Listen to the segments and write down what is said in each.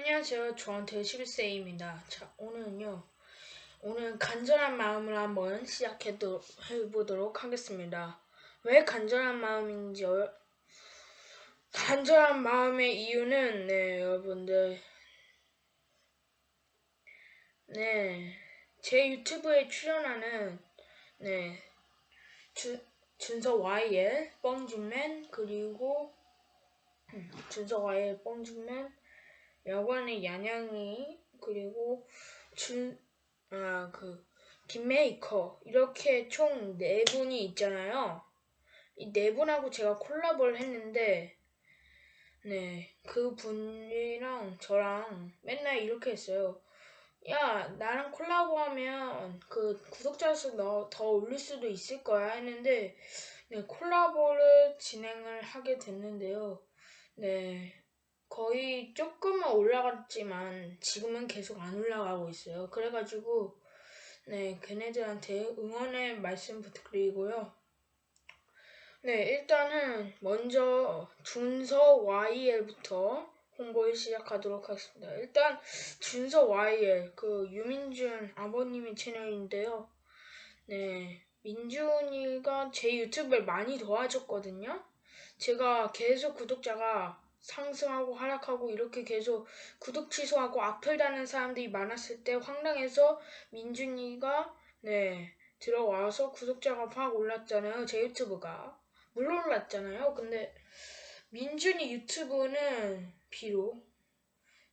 안녕하세요. 저한테 11세입니다. 자, 오늘은요. 오늘 간절한 마음을 한번 시작해 보도록 하겠습니다. 왜 간절한 마음인지 어, 간절한 마음의 이유는 네, 여러분들 네. 제 유튜브에 출연하는 네. 주, 준서 YL 뻥준맨 그리고 음, 준서 YL 뻥준맨 야관의 양양이 그리고 준 아 그 김메이커 이렇게 총 네 분이 있잖아요. 이 네 분하고 제가 콜라보를 했는데 네 그 분이랑 저랑 맨날 이렇게 했어요. 야 나랑 콜라보하면 그 구독자 수더 올릴 수도 있을 거야 했는데 네 콜라보를 진행을 하게 됐는데요. 네 거의 조금은 올라갔지만 지금은 계속 안 올라가고 있어요. 그래가지고 네 걔네들한테 응원의 말씀 부탁드리고요. 네 일단은 먼저 준서 YL부터 홍보를 시작하도록 하겠습니다. 일단 준서 YL 그 유민준 아버님의 채널인데요. 네 민준이가 제 유튜브를 많이 도와줬거든요. 제가 계속 구독자가 상승하고 하락하고 이렇게 계속 구독 취소하고 악플 다는 사람들이 많았을 때 황당해서 민준이가 네 들어와서 구독자가 확 올랐잖아요 제 유튜브가. 물론 올랐잖아요. 근데 민준이 유튜브는 비록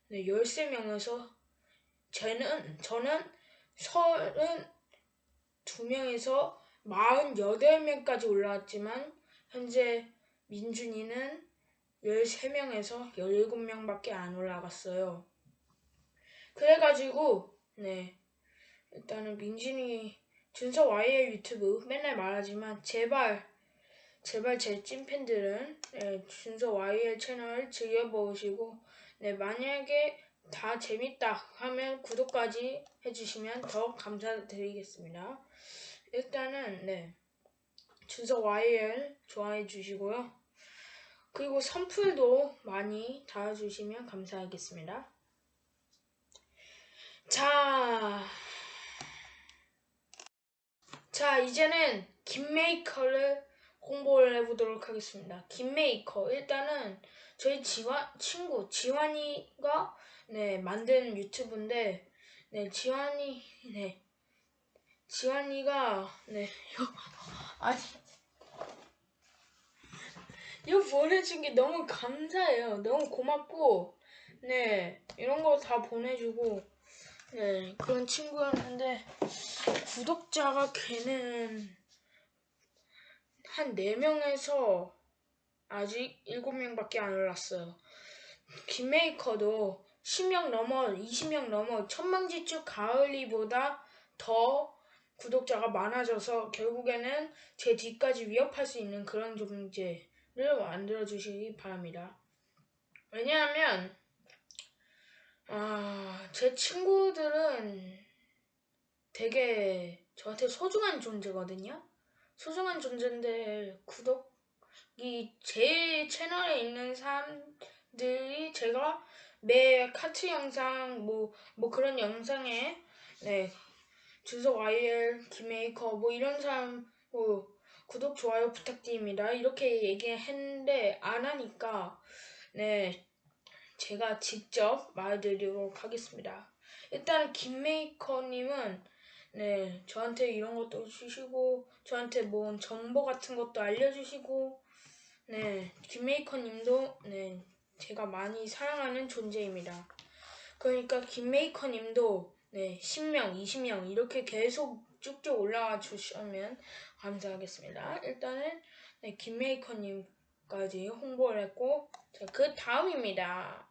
네 13명에서 저는 저는 32명에서 48명까지 올라왔지만 현재 민준이는 13명에서 17명밖에 안 올라갔어요. 그래가지고 네 일단은 민진이 준서 와이의 유튜브 맨날 말하지만 제발 제발 제 찐팬들은 네, 준서 와이의 채널 즐겨보시고 네 만약에 다 재밌다 하면 구독까지 해주시면 더 감사드리겠습니다. 일단은 네 준서 YL 좋아해 주시고요. 그리고 선풀도 많이 달아주시면 감사하겠습니다. 자, 자 이제는 김메이커를 홍보를 해보도록 하겠습니다. 김메이커 일단은 저희 지환 친구 지환이가 네 만든 유튜브인데 네 지환이 네 지환이가 네 아니 이거 보내준 게 너무 감사해요. 너무 고맙고, 네, 이런 거 다 보내주고, 네, 그런 친구였는데, 구독자가 걔는 한 4명에서 아직 7명밖에 안 올랐어요. 김메이커도 10명 넘어, 20명 넘어, 천망지축 가을이보다 더 구독자가 많아져서 결국에는 제 뒤까지 위협할 수 있는 그런 존재. 를 만들어 주시기 바랍니다. 왜냐하면 아, 제 친구들은 되게 저한테 소중한 존재거든요. 소중한 존재인데 구독이 제 채널에 있는 사람들이 제가 매 카트 영상 뭐뭐 그런 영상에 네 주석 YL 김메이커 뭐 이런 사람 뭐 구독, 좋아요 부탁드립니다. 이렇게 얘기했는데 안 하니까 네 제가 직접 말드리도록 하겠습니다. 일단 김메이커님은 네 저한테 이런 것도 주시고 저한테 뭐 정보 같은 것도 알려주시고 네 김메이커님도 네 제가 많이 사랑하는 존재입니다. 그러니까 김메이커님도 네 10명, 20명 이렇게 계속 쭉쭉 올라와 주시면 감사하겠습니다. 일단은 네, 김메이커님까지 홍보를 했고 자, 그 다음입니다.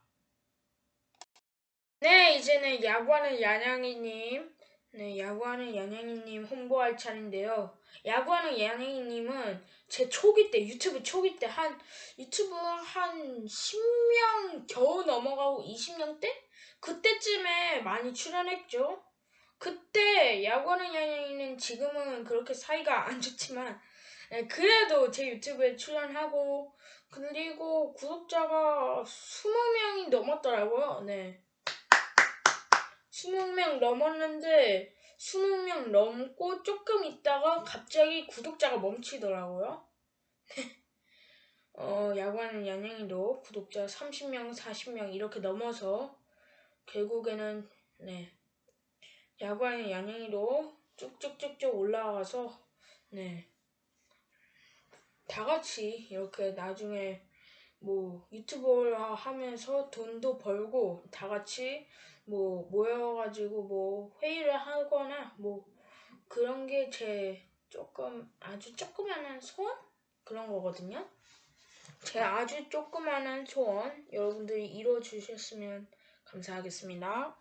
네, 이제는 야구하는 야냥이님 네, 야구하는 양양이님 홍보할 차례인데요. 야구하는 양양이님은 제 초기 때, 유튜브 초기 때, 한, 유튜브 한 10명 겨우 넘어가고 20명 때? 그때쯤에 많이 출연했죠. 그때 야구하는 양양이는 지금은 그렇게 사이가 안 좋지만, 네, 그래도 제 유튜브에 출연하고, 그리고 구독자가 20명이 20명이 넘었더라고요. 네. 20명 넘었는데 20명 넘고 조금 있다가 갑자기 구독자가 멈추더라고요. 어, 야구하는 양양이도 구독자 30명, 40명 이렇게 넘어서 결국에는 네. 야구하는 양양이도 쭉쭉쭉쭉 올라가서 네. 다 같이 이렇게 나중에 뭐 유튜브를 하면서 돈도 벌고 다 같이 뭐 모여가지고 뭐 회의를 하거나 뭐 그런 게 제 조금 아주 조그마한 소원 그런 거거든요. 제 아주 조그마한 소원 여러분들이 이루어 주셨으면 감사하겠습니다.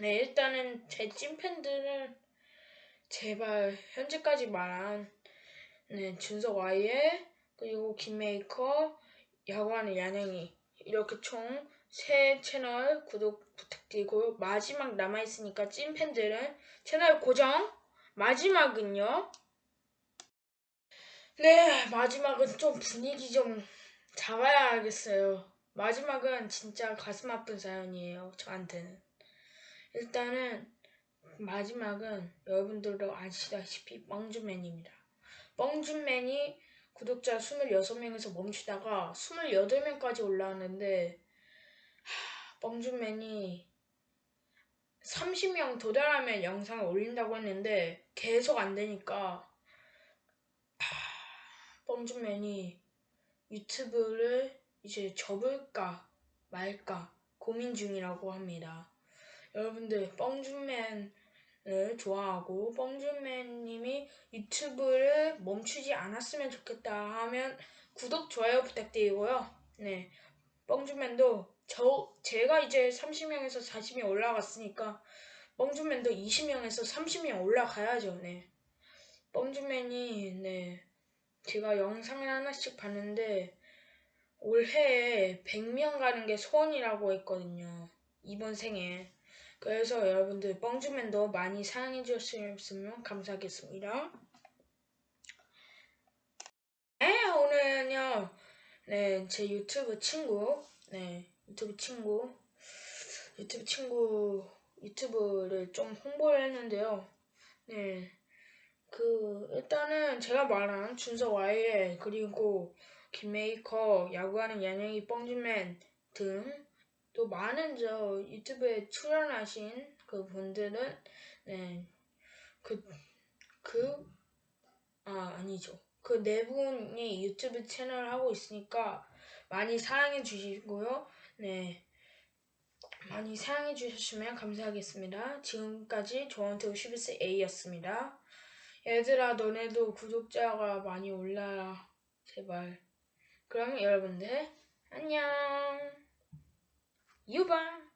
네 일단은 제 찐팬들은 제발 현재까지 말한 네 준석 와이에 그리고 김메이커 야구하는 야냥이 이렇게 총 세 채널 구독 부탁드리고 마지막 남아있으니까 찐팬들은 채널 고정! 마지막은요? 네 마지막은 좀 분위기 좀 잡아야겠어요. 마지막은 진짜 가슴 아픈 사연이에요 저한테는 일단은 마지막은 여러분들도 아시다시피 뻥준맨입니다 뻥준맨이 구독자 26명에서 멈추다가 28명까지 올라왔는데 뻥준맨이 30명 도달하면 영상을 올린다고 했는데 계속 안 되니까 뻥준맨이 유튜브를 이제 접을까 말까 고민 중이라고 합니다. 여러분들 뻥준맨을 좋아하고 뻥준맨님이 유튜브를 멈추지 않았으면 좋겠다 하면 구독 좋아요 부탁드리고요. 네, 뻥준맨도 저 제가 이제 30명에서 40명 올라갔으니까 뻥준맨도 20명에서 30명 올라가야죠. 네, 뻥준맨이 네 제가 영상을 하나씩 봤는데 올해에 100명 가는 게 소원이라고 했거든요. 이번 생에. 그래서 여러분들 뻥주맨도 많이 사랑해 주셨으면 감사하겠습니다. 네, 오늘은요, 네, 제 유튜브 친구, 네, 유튜브 친구, 유튜브 친구, 유튜브를 좀 홍보를 했는데요. 네, 그, 일단은 제가 말한 준석 와이에, 그리고 김메이커, 야구하는 양양이 뻥주맨 등, 또 많은 저 유튜브에 출연하신 그 분들은 네 그 그 아 아니죠. 그 네 분이 유튜브 채널 하고 있으니까 많이 사랑해 주시고요. 네 많이 사랑해 주셨으면 감사하겠습니다. 지금까지 조원태우 11세 A였습니다. 얘들아 너네도 구독자가 많이 올라라 제발. 그럼 여러분들 안녕 유바